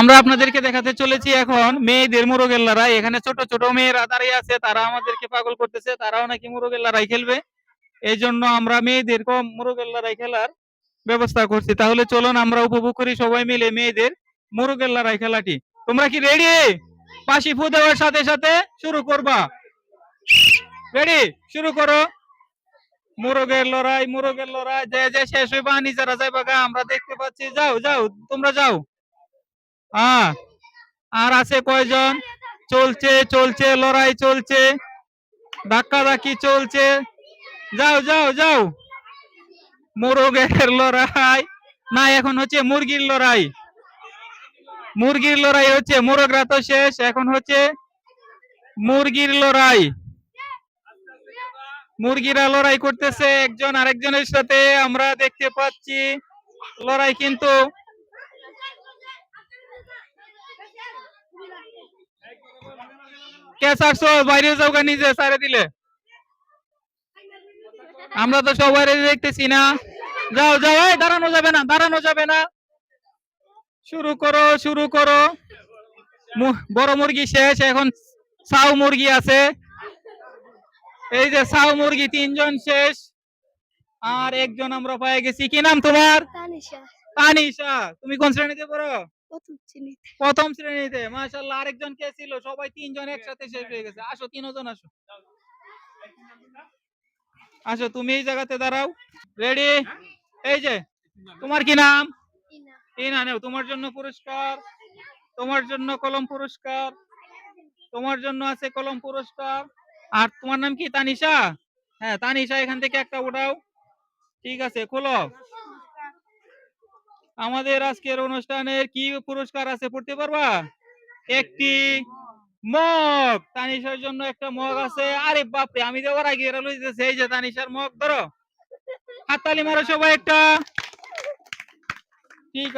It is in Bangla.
আমরা আপনাদেরকে দেখাতে চলেছি এখন মেয়েদের মোরগের লড়াই এখানে ছোট ছোট মেয়েরা দাঁড়িয়ে আছে, তারা আমাদেরকে পাগল করতেছে, তারাও নাকি মোরগের লড়াই খেলবে। এই জন্য আমরা মেয়েদের কম মোরগের লড়াই খেলার ব্যবস্থা করছি। তাহলে চলুন আমরা উপভোগ করি সবাই মিলে মেয়েদের মোরগের লড়াই খেলাটি। তোমরা কি রেডি পাশি ফু দেওয়ার সাথে সাথে শুরু করবা। রেডি শুরু করো। মোরগের লড়াই মোরগের লড়াই যে যে শেষ হইবা, নিজেরা যাইবা গা আমরা দেখতে পাচ্ছি। যাও যাও, তোমরা যাও। হ্যাঁ আর আছে কয়জন? চলছে চলছে, লড়াই চলছে ধাক্কা ধাক্কি চলছে। যাও যাও যাও। মোরগের লড়াই। না, এখন হচ্ছে মুরগির লড়াই। মুরগির লড়াই হচ্ছে, মোরগরা তো শেষ, এখন হচ্ছে মুরগির লড়াই। মুরগিরা লড়াই করতেছে, একজন আরেকজনের সাথে আমরা দেখতে পাচ্ছি। লড়াই কিন্তু কে সারছো বাইরে যাও নিজে সারে দিলে। আমরা তো সবাই দেখতেছি না। যাও যাও এই দাঁড়ানো যাবে না দাঁড়ানো যাবে না। শুরু করো শুরু করো। বড় মুরগি শেষ এখন সাউ মুরগি আছে। এই যে সাউ মুরগি তিনজন শেষ। আর একজন আমরা পেয়ে গেছি। কি নাম তোমার? তানিশা। তানিশা তুমি কোন শ্রেণীতে পড়ো? প্রথম শ্রেণীতে। প্রথম শ্রেণীতে মাশাআল্লাহ আরেকজন কে ছিল সবাই তিনজন একসাথে শেষ হয়ে গেছে। আসো তিনজন আসো। আসো তুমি এই জায়গাতে দাঁড়াও। রেডি এই যে তোমার কি নাম? ইনা নেও তোমার জন্য পুরস্কার। তোমার জন্য কলম পুরস্কার। তোমার জন্য আছে কলম পুরস্কার। আর তোমার নাম কি তানিশা? হ্যাঁ তানিশা এখান থেকে একটা উঠাও। ঠিক আছে খোলো। আমাদের আজকের অনুষ্ঠানের কি পুরস্কার আছে পড়তে পারবা? একটি মগ। তানিশার জন্য একটা মগ আছে। আরে বাপরে, আমি দেওয়ার আগে এরা লইতেছে এই যে তানিশার মগ, ধরো। হাততালি মারো সবাই একটা। ঠিক